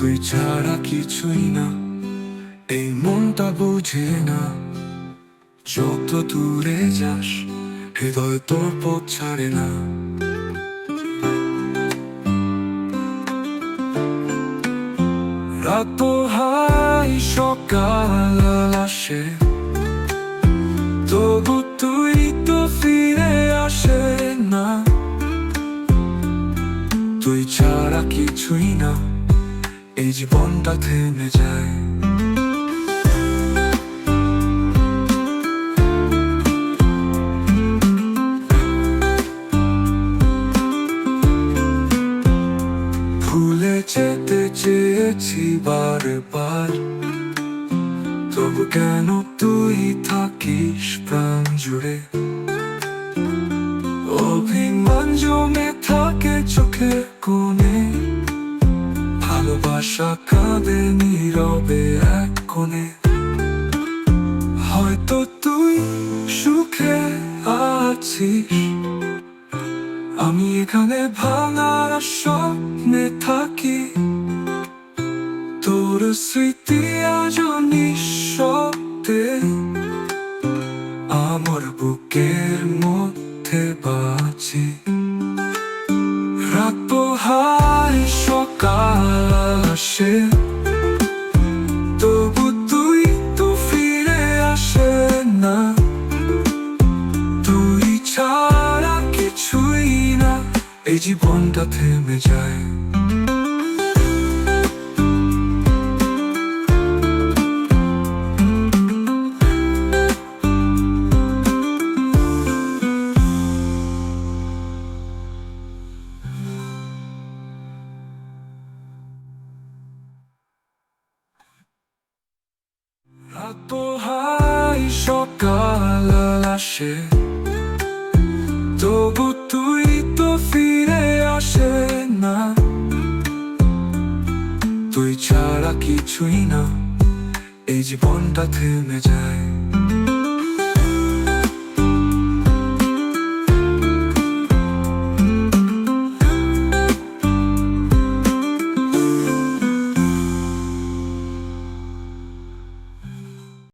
তুই ছাড়া কিছুই না, এই মনটা বুঝে না। যত দূরে যাস, হৃদয় তোর পথ ছাড়ে না। রাত হাই, সকাল আসে। তবু তুই তো ফিরে আসে না। তুই ছাড়া কিছুই না। এই জীবনটা থেমে যায়। ভুলে যেতে চেয়েছি বারবার। তবু কেন তুই থাকিস প্রাণ জুড়ে? অভিমান জমে থাকে নীরবে এক হয়তো তুই সুখে আছিস। আমি এখানে ভাঙা স্বপ্নে থাকি। তোর স্মৃতি আজ নিঃশব্দে। আমার বুকের মধ্যে বাঁচি। রাত পোহাই সকাল এই জীবনটা থেমে যায়। সকাল আসে। তবু তুই তো ফিরে না। তুই ছাড়া কিছুই না। এই জীবনটা থেমে যায়।